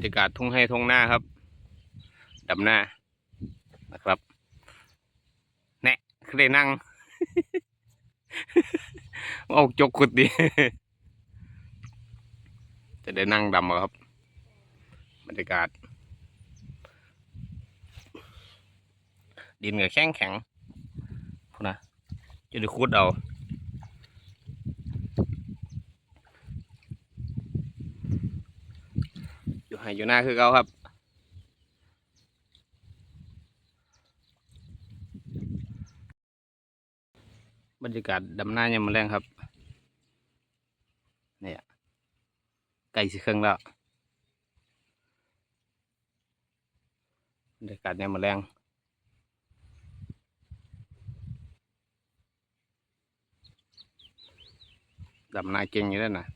บรรยากาศทุ่งให้ทุ่งหน้าครับดำหน้านะครับแน่คือได้นั่งเอาจกขุดดิจะได้นั่งดำอะครับบรรยากาศ ดินกับแข็งแข็งพูนะจะได้ขุดเอา อยู่ ให้อยู่หน้าคือเขาครับ บรรยากาศดำหน้ายามมาแรงครับเนี่ยไก่สิเครื่องแล้วบรรยากาศยามมาแรงดำหน้าเก่งอยู่แล้วนะ